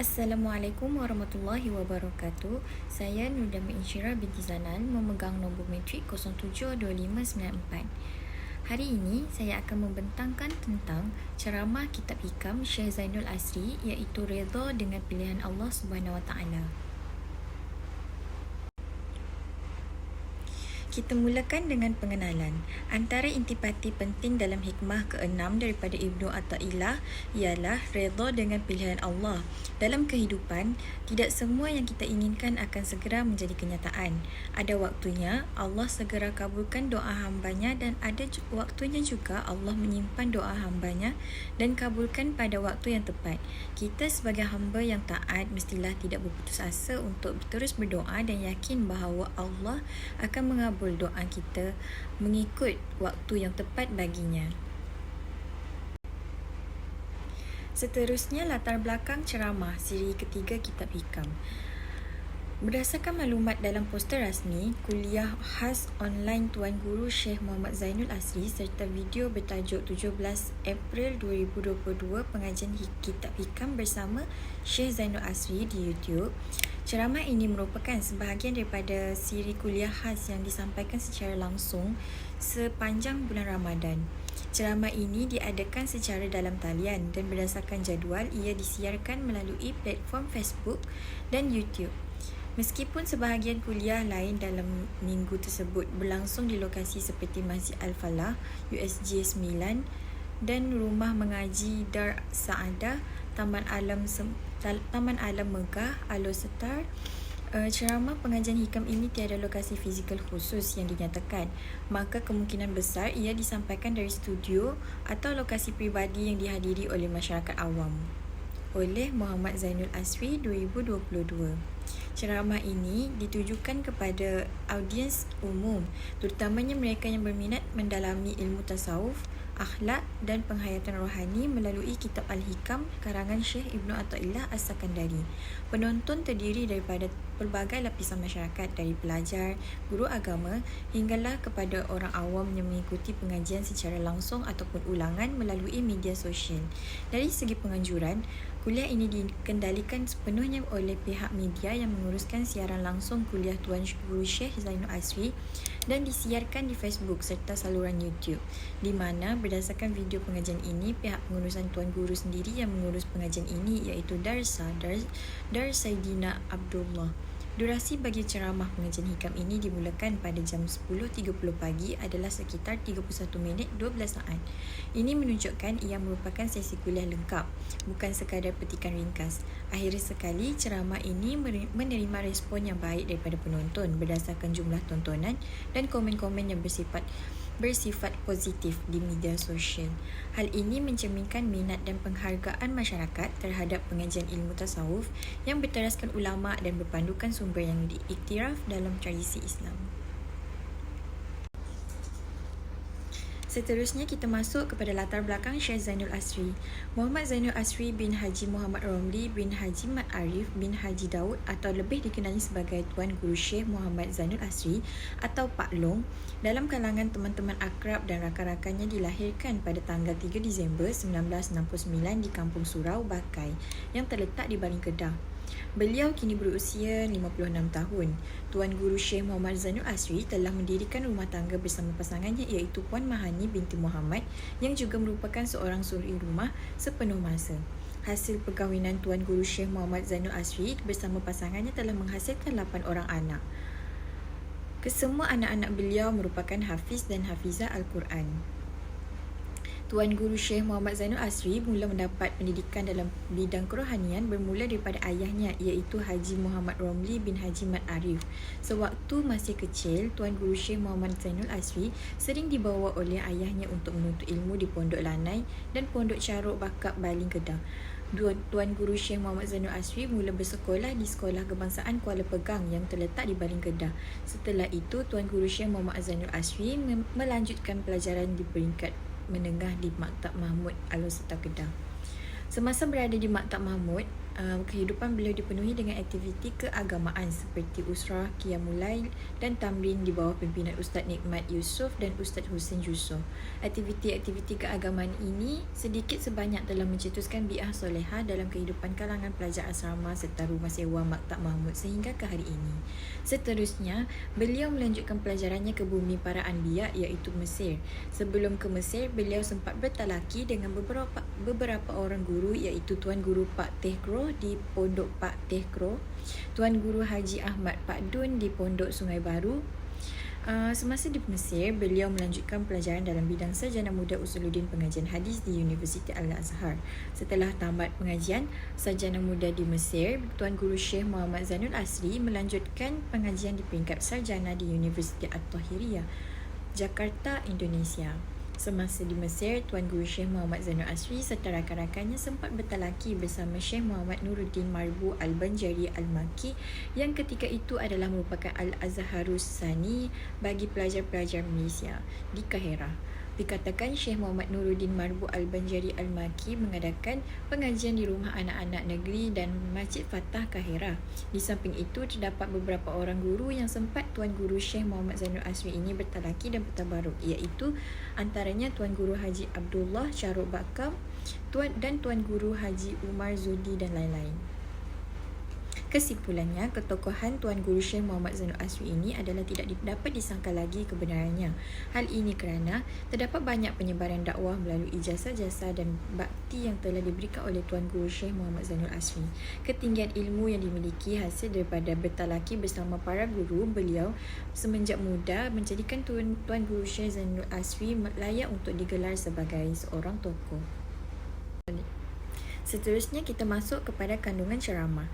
Assalamualaikum warahmatullahi wabarakatuh. Saya Nurdami Insyira binti Zanan memegang nombor metrik 072594. Hari ini saya akan membentangkan tentang ceramah kitab hikam Syekh Zainul Asri iaitu redha dengan pilihan Allah Subhanahu Wa Taala. Kita mulakan dengan pengenalan. Antara intipati penting dalam hikmah ke-6 daripada Ibnu Atta'illah ialah redha dengan pilihan Allah. Dalam kehidupan, tidak semua yang kita inginkan akan segera menjadi kenyataan. Ada waktunya Allah segera kabulkan doa hambanya dan ada waktunya juga Allah menyimpan doa hambanya dan kabulkan pada waktu yang tepat. Kita sebagai hamba yang taat mestilah tidak berputus asa untuk terus berdoa dan yakin bahawa Allah akan mengabulkan mengabul doa kita mengikut waktu yang tepat baginya. Seterusnya latar belakang ceramah siri ketiga kitab hikam. Berdasarkan maklumat dalam poster rasmi, kuliah khas online Tuan Guru Syekh Muhammad Zainul Asri serta video bertajuk 17 April 2022 pengajian kitab hikam bersama Syekh Zainul Asri di YouTube. Ceramah ini merupakan sebahagian daripada siri kuliah khas yang disampaikan secara langsung sepanjang bulan Ramadan. Ceramah ini diadakan secara dalam talian dan berdasarkan jadual ia disiarkan melalui platform Facebook dan YouTube. Meskipun sebahagian kuliah lain dalam minggu tersebut berlangsung di lokasi seperti Masjid Al-Falah, USJ 9 dan Rumah Mengaji Dar Saadah, Taman Alam Taman Alam Megah, Alo Setar, Uh, ceramah pengajian hikam ini tiada lokasi fizikal khusus yang dinyatakan. Maka kemungkinan besar ia disampaikan dari studio atau lokasi pribadi yang dihadiri oleh masyarakat awam oleh Muhammad Zainul Asri 2022. Ceramah ini ditujukan kepada audiens umum, terutamanya mereka yang berminat mendalami ilmu tasawuf, akhlak dan penghayatan rohani melalui kitab Al-Hikam karangan Syekh Ibnu Athaillah As-Sakandari. Penonton terdiri daripada pelbagai lapisan masyarakat dari pelajar, guru agama hinggalah kepada orang awam yang mengikuti pengajian secara langsung ataupun ulangan melalui media sosial. Dari segi penganjuran, kuliah ini dikendalikan sepenuhnya oleh pihak media yang menguruskan siaran langsung kuliah Tuan Guru Syekh Zainul Asri dan disiarkan di Facebook serta saluran YouTube di mana berdasarkan video pengajian ini pihak pengurusan Tuan Guru sendiri yang mengurus pengajian ini iaitu Darsa Dar, Dar Saidina Abdullah Durasi bagi ceramah pengajian hikam ini dimulakan pada jam 10.30 pagi adalah sekitar 31 minit 12 saat. Ini menunjukkan ia merupakan sesi kuliah lengkap, bukan sekadar petikan ringkas. Akhir sekali, ceramah ini menerima respon yang baik daripada penonton berdasarkan jumlah tontonan dan komen-komen yang bersifat bersifat positif di media sosial. Hal ini mencerminkan minat dan penghargaan masyarakat terhadap pengajian ilmu tasawuf yang berteraskan ulama dan berpandukan sumber yang diiktiraf dalam tradisi Islam. Seterusnya kita masuk kepada latar belakang Syekh Zainul Asri. Muhammad Zainul Asri bin Haji Muhammad Romli bin Haji Mat Arif bin Haji Daud atau lebih dikenali sebagai Tuan Guru Syekh Muhammad Zainul Asri atau Pak Long dalam kalangan teman-teman akrab dan rakan-rakannya dilahirkan pada tanggal 3 Disember 1969 di Kampung Surau, Bakai yang terletak di Baring Kedah. Beliau kini berusia 56 tahun. Tuan Guru Syekh Muhammad Zainul Asri telah mendirikan rumah tangga bersama pasangannya iaitu Puan Mahani binti Muhammad yang juga merupakan seorang suri rumah sepenuh masa. Hasil perkahwinan Tuan Guru Syekh Muhammad Zainul Asri bersama pasangannya telah menghasilkan 8 orang anak. Kesemua anak-anak beliau merupakan hafiz dan hafizah Al-Quran. Tuan Guru Syekh Muhammad Zainul Asri mula mendapat pendidikan dalam bidang kerohanian bermula daripada ayahnya iaitu Haji Muhammad Romli bin Haji Mat Arif. Sewaktu masih kecil, Tuan Guru Syekh Muhammad Zainul Asri sering dibawa oleh ayahnya untuk menuntut ilmu di Pondok Lanai dan Pondok Caruk Bakap Baling Kedah. Tuan Guru Syekh Muhammad Zainul Asri mula bersekolah di Sekolah Kebangsaan Kuala Pegang yang terletak di Baling Kedah. Setelah itu, Tuan Guru Syekh Muhammad Zainul Asri melanjutkan pelajaran di peringkat menengah di Maktab Mahmud Alor Serta Kedah. Semasa berada di Maktab Mahmud, uh, kehidupan beliau dipenuhi dengan aktiviti keagamaan seperti usrah, qiyamulail dan tamrin di bawah pimpinan Ustaz Nikmat Yusof dan Ustaz Hussein Yusof. Aktiviti-aktiviti keagamaan ini sedikit sebanyak telah mencetuskan bi'ah soleha dalam kehidupan kalangan pelajar asrama serta rumah sewa Maktab Mahmud sehingga ke hari ini. Seterusnya, beliau melanjutkan pelajarannya ke bumi para anbiya iaitu Mesir. Sebelum ke Mesir, beliau sempat bertalaki dengan beberapa beberapa orang guru iaitu Tuan Guru Pak Teh Kro di Pondok Pak Teh Kro, Tuan Guru Haji Ahmad Pak Dun di Pondok Sungai Baru. Uh, semasa di Mesir, beliau melanjutkan pelajaran dalam bidang sarjana muda Usuluddin Pengajian Hadis di Universiti Al-Azhar. Setelah tamat pengajian sarjana muda di Mesir, Tuan Guru Syekh Muhammad Zanul Asri melanjutkan pengajian di peringkat sarjana di Universiti At-Tahiriyah, Jakarta, Indonesia. Semasa di Mesir, Tuan Guru Syekh Muhammad Zainul Asri serta rakan-rakannya sempat bertalaki bersama Syekh Muhammad Nuruddin Marbu Al-Banjari Al-Maki yang ketika itu adalah merupakan Al-Azharus Sani bagi pelajar-pelajar Malaysia di Kahirah dikatakan Syekh Muhammad Nuruddin Marbu Al-Banjari Al-Maki mengadakan pengajian di rumah anak-anak negeri dan Masjid Fatah Kahira. Di samping itu, terdapat beberapa orang guru yang sempat Tuan Guru Syekh Muhammad Zainul Asri ini bertalaki dan bertabaruk iaitu antaranya Tuan Guru Haji Abdullah Syaruk Bakam Tuan dan Tuan Guru Haji Umar Zudi dan lain-lain. Kesimpulannya, ketokohan Tuan Guru Syekh Muhammad Zainul Asri ini adalah tidak dapat disangka lagi kebenarannya. Hal ini kerana terdapat banyak penyebaran dakwah melalui ijazah-jasa dan bakti yang telah diberikan oleh Tuan Guru Syekh Muhammad Zainul Asri. Ketinggian ilmu yang dimiliki hasil daripada bertalaki bersama para guru beliau semenjak muda menjadikan Tuan, Tuan Guru Syekh Zainul Asri layak untuk digelar sebagai seorang tokoh. Seterusnya kita masuk kepada kandungan ceramah.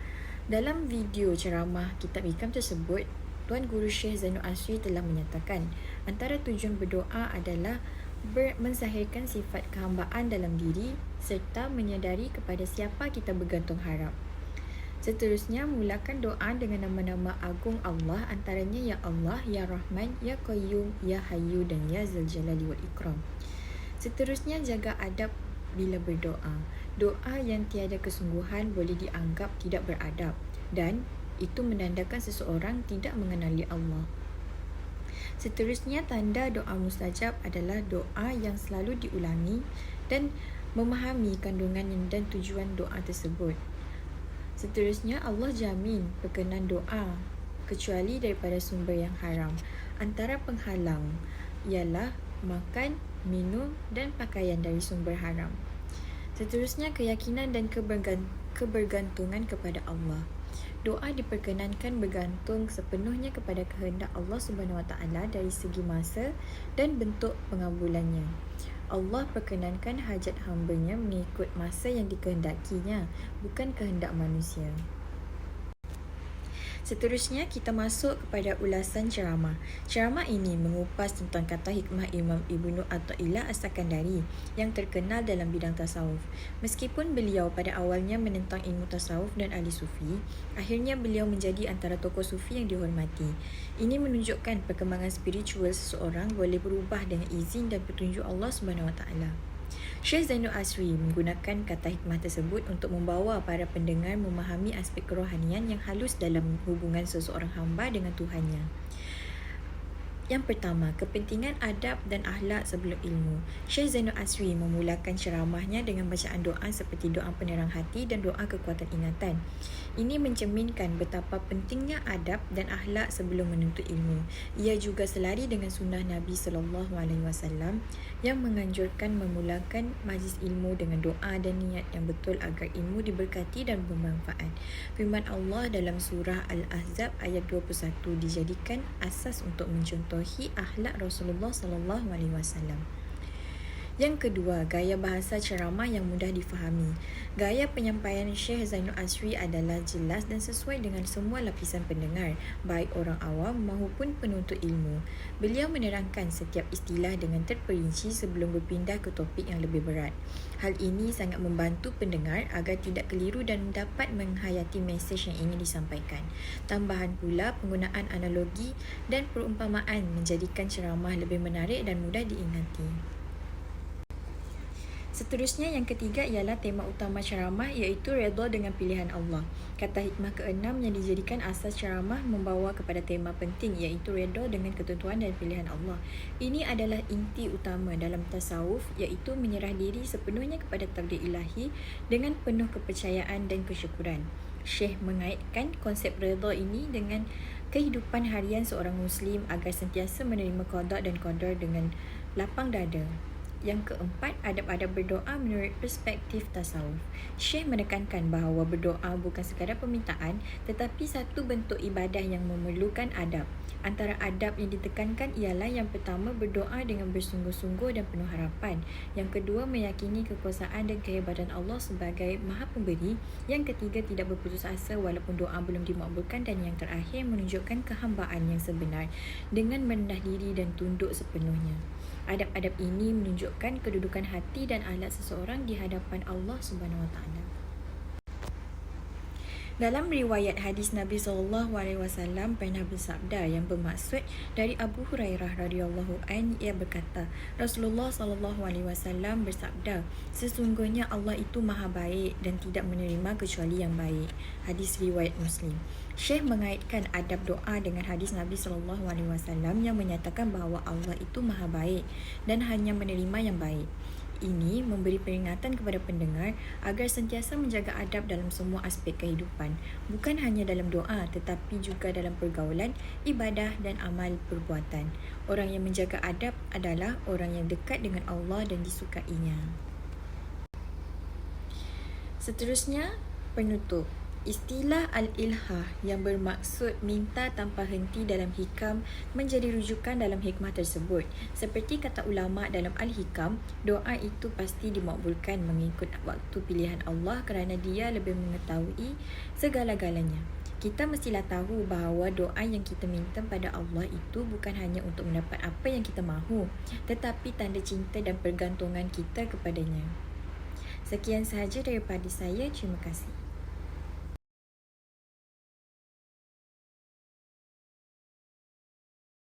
Dalam video ceramah Kitab Hikam tersebut, Tuan Guru Syekh Zainul Asri telah menyatakan antara tujuan berdoa adalah ber- menzahirkan sifat kehambaan dalam diri serta menyadari kepada siapa kita bergantung harap. Seterusnya, mulakan doa dengan nama-nama agung Allah antaranya Ya Allah, Ya Rahman, Ya Qayyum, Ya Hayyu dan Ya Zaljalali wal Ikram. Seterusnya, jaga adab bila berdoa. Doa yang tiada kesungguhan boleh dianggap tidak beradab dan itu menandakan seseorang tidak mengenali Allah. Seterusnya, tanda doa mustajab adalah doa yang selalu diulangi dan memahami kandungan dan tujuan doa tersebut. Seterusnya, Allah jamin perkenan doa kecuali daripada sumber yang haram. Antara penghalang ialah makan, minum dan pakaian dari sumber haram. Seterusnya keyakinan dan kebergantungan kepada Allah. Doa diperkenankan bergantung sepenuhnya kepada kehendak Allah Subhanahu Wa Taala dari segi masa dan bentuk pengabulannya. Allah perkenankan hajat hamba-Nya mengikut masa yang dikehendakinya, bukan kehendak manusia. Seterusnya kita masuk kepada ulasan ceramah. Ceramah ini mengupas tentang kata hikmah Imam Ibnu Athaillah As-Sakandari yang terkenal dalam bidang tasawuf. Meskipun beliau pada awalnya menentang ilmu tasawuf dan ahli sufi, akhirnya beliau menjadi antara tokoh sufi yang dihormati. Ini menunjukkan perkembangan spiritual seseorang boleh berubah dengan izin dan petunjuk Allah Subhanahu Wa Taala. Syekh Zainul Asri menggunakan kata hikmah tersebut untuk membawa para pendengar memahami aspek kerohanian yang halus dalam hubungan seseorang hamba dengan Tuhannya. Yang pertama, kepentingan adab dan akhlak sebelum ilmu. Syekh Zainul Asri memulakan ceramahnya dengan bacaan doa seperti doa penerang hati dan doa kekuatan ingatan. Ini mencerminkan betapa pentingnya adab dan akhlak sebelum menuntut ilmu. Ia juga selari dengan sunnah Nabi sallallahu alaihi wasallam yang menganjurkan memulakan majlis ilmu dengan doa dan niat yang betul agar ilmu diberkati dan bermanfaat. Firman Allah dalam surah Al-Ahzab ayat 21 dijadikan asas untuk mencontoh mematuhi akhlak Rasulullah sallallahu alaihi wasallam. Yang kedua, gaya bahasa ceramah yang mudah difahami. Gaya penyampaian Syekh Zainul Asri adalah jelas dan sesuai dengan semua lapisan pendengar, baik orang awam maupun penuntut ilmu. Beliau menerangkan setiap istilah dengan terperinci sebelum berpindah ke topik yang lebih berat. Hal ini sangat membantu pendengar agar tidak keliru dan dapat menghayati mesej yang ingin disampaikan. Tambahan pula, penggunaan analogi dan perumpamaan menjadikan ceramah lebih menarik dan mudah diingati. Seterusnya yang ketiga ialah tema utama ceramah iaitu redha dengan pilihan Allah. Kata hikmah keenam yang dijadikan asas ceramah membawa kepada tema penting iaitu redha dengan ketentuan dan pilihan Allah. Ini adalah inti utama dalam tasawuf iaitu menyerah diri sepenuhnya kepada takdir ilahi dengan penuh kepercayaan dan kesyukuran. Syekh mengaitkan konsep redha ini dengan kehidupan harian seorang Muslim agar sentiasa menerima qada dan qadar dengan lapang dada. Yang keempat, adab-adab berdoa menurut perspektif tasawuf. Syekh menekankan bahawa berdoa bukan sekadar permintaan tetapi satu bentuk ibadah yang memerlukan adab. Antara adab yang ditekankan ialah yang pertama berdoa dengan bersungguh-sungguh dan penuh harapan. Yang kedua meyakini kekuasaan dan kehebatan Allah sebagai Maha Pemberi. Yang ketiga tidak berputus asa walaupun doa belum dimakbulkan dan yang terakhir menunjukkan kehambaan yang sebenar dengan merendah diri dan tunduk sepenuhnya. Adab-adab ini menunjukkan kedudukan hati dan alat seseorang di hadapan Allah Subhanahu Wa Taala. Dalam riwayat hadis Nabi sallallahu alaihi wasallam pernah bersabda yang bermaksud dari Abu Hurairah radhiyallahu an ia berkata Rasulullah sallallahu alaihi wasallam bersabda sesungguhnya Allah itu maha baik dan tidak menerima kecuali yang baik. Hadis riwayat Muslim. Syekh mengaitkan adab doa dengan hadis Nabi sallallahu alaihi wasallam yang menyatakan bahawa Allah itu maha baik dan hanya menerima yang baik ini memberi peringatan kepada pendengar agar sentiasa menjaga adab dalam semua aspek kehidupan, bukan hanya dalam doa tetapi juga dalam pergaulan, ibadah dan amal perbuatan. Orang yang menjaga adab adalah orang yang dekat dengan Allah dan disukainya. Seterusnya, penutup. Istilah al-ilhah yang bermaksud minta tanpa henti dalam hikam menjadi rujukan dalam hikmah tersebut. Seperti kata ulama dalam al-hikam, doa itu pasti dimakbulkan mengikut waktu pilihan Allah kerana dia lebih mengetahui segala-galanya. Kita mestilah tahu bahawa doa yang kita minta pada Allah itu bukan hanya untuk mendapat apa yang kita mahu, tetapi tanda cinta dan pergantungan kita kepadanya. Sekian sahaja daripada saya. Terima kasih.